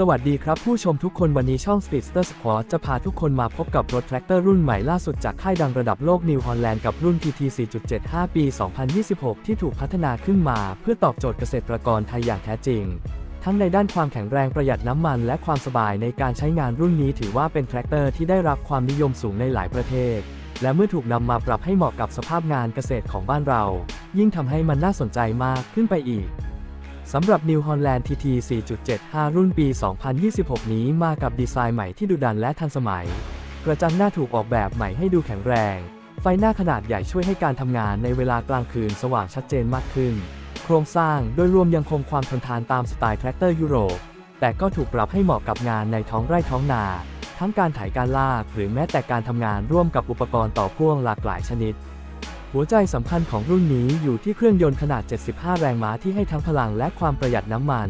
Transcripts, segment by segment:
สวัสดีครับผู้ชมทุกคนวันนี้ช่อง Speedster Sport จะพาทุกคนมาพบกับรถแทรกเตอร์รุ่นใหม่ล่าสุดจากค่ายดังระดับโลก New Holland กับรุ่น TT 4.75 ปี 2026 ที่ถูกพัฒนาขึ้นมา เพื่อตอบโจทย์เกษตรกรไทยอย่างแท้จริง ทั้งในด้านความแข็งแรงประหยัดน้ำมันและความสบายในการใช้งานรุ่นนี้ถือว่าเป็นแทรกเตอร์ที่ได้รับความนิยมสูงในหลายประเทศ และเมื่อถูกนำมาปรับให้เหมาะกับสภาพงานเกษตรของบ้านเรา ยิ่งทำให้มันน่าสนใจมากขึ้นไปอีก สำหรับ New Holland TT 4.75 รุ่นปี 2026 นี้มากับดีไซน์ใหม่ที่ดุดันและทันสมัย กระจังหน้าถูกออกแบบใหม่ให้ดูแข็งแรง ไฟหน้าขนาดใหญ่ช่วยให้การทำงานในเวลากลางคืนสว่างชัดเจนมากขึ้น โครงสร้างโดยรวมยังคงความทนทานตามสไตล์แทรกเตอร์ยุโรป แต่ก็ถูกปรับให้เหมาะกับงานในท้องไร่ท้องนา ทั้งการถ่ายการลากหรือแม้แต่การทำงานร่วมกับอุปกรณ์ต่อพ่วงหลากหลายชนิด หัวใจสำคัญของรุ่นนี้อยู่ที่เครื่องยนต์ขนาด 75 แรงม้าที่ให้ทั้งพลังและความประหยัดน้ำมัน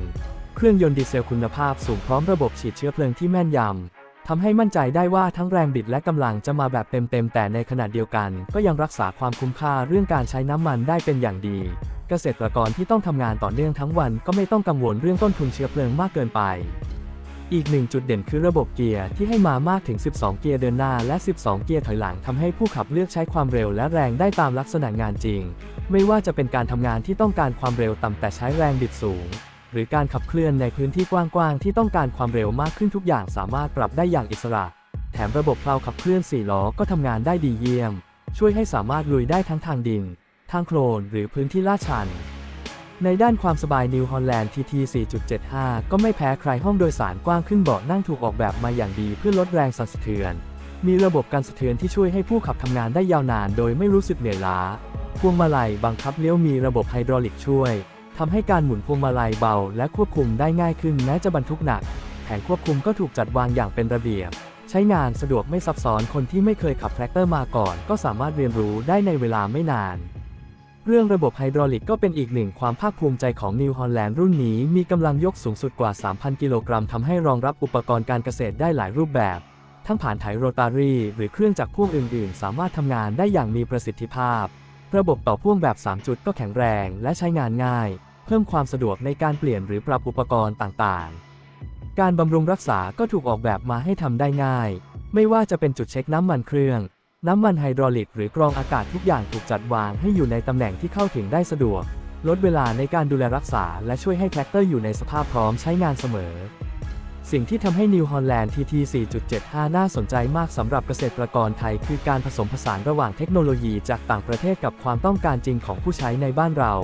เครื่องยนต์ดีเซลคุณภาพสูงพร้อมระบบฉีดเชื้อเพลิงที่แม่นยำทำให้มั่นใจได้ว่าทั้งแรงบิดและกำลังจะมาแบบเต็มๆ แต่ในขณะเดียวกัน ก็ยังรักษาความคุ้มค่าเรื่องการใช้น้ำมันได้เป็นอย่างดี เกษตรกรที่ต้องทำงานต่อเนื่องทั้งวันก็ไม่ต้องกังวลเรื่องต้นทุนเชื้อเพลิงมากเกินไป อีกหนึ่งจุดเด่นคือระบบเกียร์ที่ให้มามากถึง 12 เกียร์เดินหน้าและ 12 เกียร์ถอยหลังทำให้ผู้ขับเลือกใช้ความเร็วและแรงได้ตามลักษณะงานจริง ไม่ว่าจะเป็นการทำงานที่ต้องการความเร็วต่ำแต่ใช้แรงบิดสูง หรือการขับเคลื่อนในพื้นที่กว้างๆที่ต้องการความเร็วมากขึ้นทุกอย่างสามารถปรับได้อย่างอิสระ แถมระบบเพลาขับเคลื่อน4ล้อก็ทำงานได้ดีเยี่ยม ช่วยให้สามารถลุยได้ทั้งทางดิน ทางโคลนหรือพื้นที่ลาดชัน ในด้านความสบาย New Holland TT 4.75 ก็ไม่แพ้ใครห้องโดยสารกว้างขึ้นเบาะนั่งถูกออกแบบมาอย่างดีเพื่อลดแรงสั่นสะเทือน มีระบบการสะเทือนที่ช่วยให้ผู้ขับทำงานได้ยาวนานโดยไม่รู้สึกเหนื่อยล้า พวงมาลัยบังคับเลี้ยวมีระบบไฮดรอลิกช่วยทำให้การหมุนพวงมาลัยเบาและควบคุมได้ง่ายขึ้นแม้จะบรรทุกหนัก แผงควบคุมก็ถูกจัดวางอย่างเป็นระเบียบ ใช้งานสะดวกไม่ซับซ้อนคนที่ไม่เคยขับแทรกเตอร์มาก่อน ก็สามารถเรียนรู้ได้ในเวลาไม่นาน เรื่องระบบไฮดรอลิกก็เป็นอีกหนึ่งความภาคภูมิใจของ New Holland รุ่นนี้มีกำลังยกสูงสุดกว่า 3,000 กิโลกรัมทำให้รองรับอุปกรณ์การเกษตรได้หลายรูปแบบ ทั้งผ่านไถโรตารีหรือเครื่องจักรพ่วงอื่น ๆ สามารถทำงานได้อย่างมีประสิทธิภาพ ระบบต่อพ่วงแบบ 3 จุดก็แข็งแรงและใช้งานง่าย เพิ่มความสะดวกในการเปลี่ยนหรือปรับอุปกรณ์ต่าง ๆ การบำรุงรักษาก็ถูกออกแบบมาให้ทำได้ง่าย ไม่ว่าจะเป็นจุดเช็คน้ำมันเครื่อง น้ำมันไฮดรอลิกหรือกรองอากาศทุกอย่างถูกจัดวางให้อยู่ในตำแหน่งที่เข้าถึงได้สะดวก ลดเวลาในการดูแลรักษา และช่วยให้แทรกเตอร์อยู่ในสภาพพร้อมใช้งานเสมอ สิ่งที่ทำให้ New Holland TT 4.75 น่าสนใจมากสำหรับเกษตรกรไทย คือการผสมผสานระหว่างเทคโนโลยีจากต่างประเทศกับความต้องการจริงของผู้ใช้ในบ้านเรา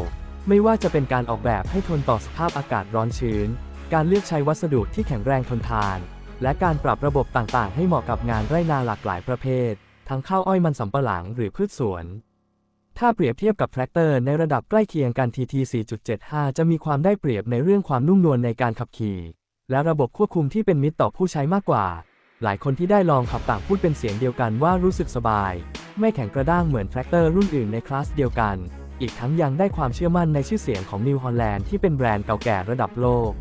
ไม่ว่าจะเป็นการออกแบบให้ทนต่อสภาพอากาศร้อนชื้น การเลือกใช้วัสดุที่แข็งแรงทนทาน และการปรับระบบต่างๆ ให้เหมาะกับงานไร่นาหลากหลายประเภท ทั้งข้าวอ้อยมันสำปะหลังหรือพืชสวน ถ้าเปรียบเทียบกับแทรกเตอร์ในระดับใกล้เคียงกัน TT 4.75 จะมีความได้เปรียบในเรื่องความนุ่มนวลในการขับขี่ และระบบควบคุมที่เป็นมิตรต่อผู้ใช้มากกว่า หลายคนที่ได้ลองขับต่างพูดเป็นเสียงเดียวกันว่ารู้สึกสบาย ไม่แข็งกระด้างเหมือนแทรกเตอร์รุ่นอื่นในคลาสเดียวกัน อีกทั้งยังได้ความเชื่อมั่นในชื่อเสียงของ New Holland ที่เป็นแบรนด์เก่าแก่ระดับโลก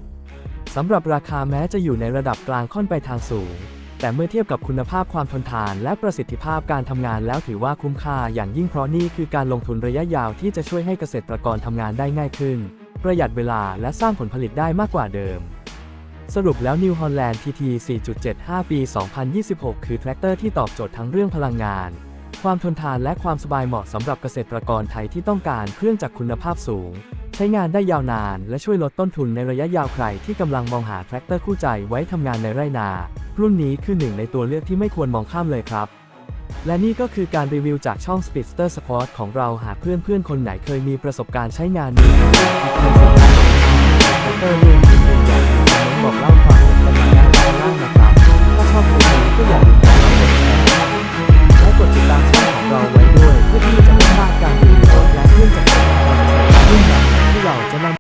สำหรับราคาแม้จะอยู่ในระดับกลางค่อนไปทางสูง แต่เมื่อเทียบกับคุณภาพความทนทานและประสิทธิภาพการทำงานแล้วถือว่าคุ้มค่าอย่างยิ่งเพราะนี่คือการลงทุนระยะยาวที่จะช่วยให้เกษตรกรทำงานได้ง่ายขึ้น ประหยัดเวลาและสร้างผลผลิตได้มากกว่าเดิม สรุปแล้ว New Holland TT 4.75 ปี 2026 คือแทรกเตอร์ที่ตอบโจทย์ทั้งเรื่องพลังงาน ความทนทานและความสบายเหมาะสำหรับเกษตรกรไทยที่ต้องการเครื่องจักรคุณภาพสูง ใช้งานได้ยาวนาน และช่วยลดต้นทุนในระยะยาวใครที่กำลังมองหาแทรกเตอร์คู่ใจไว้ทำงานในไร่นา รุ่นนี้คือหนึ่งในตัวเลือกที่ไม่ควรมองข้ามเลยครับ และนี่ก็คือการรีวิวจากช่อง Speedster Sport ของเราหากเพื่อนๆ คนไหนเคยมีประสบการณ์ใช้งานนี้เติมเงินที่ยาบอกเล่าความเป็นมาได้ด้านล่างนะครับถ้าชอบคลิปนี้ก็อย่าลืม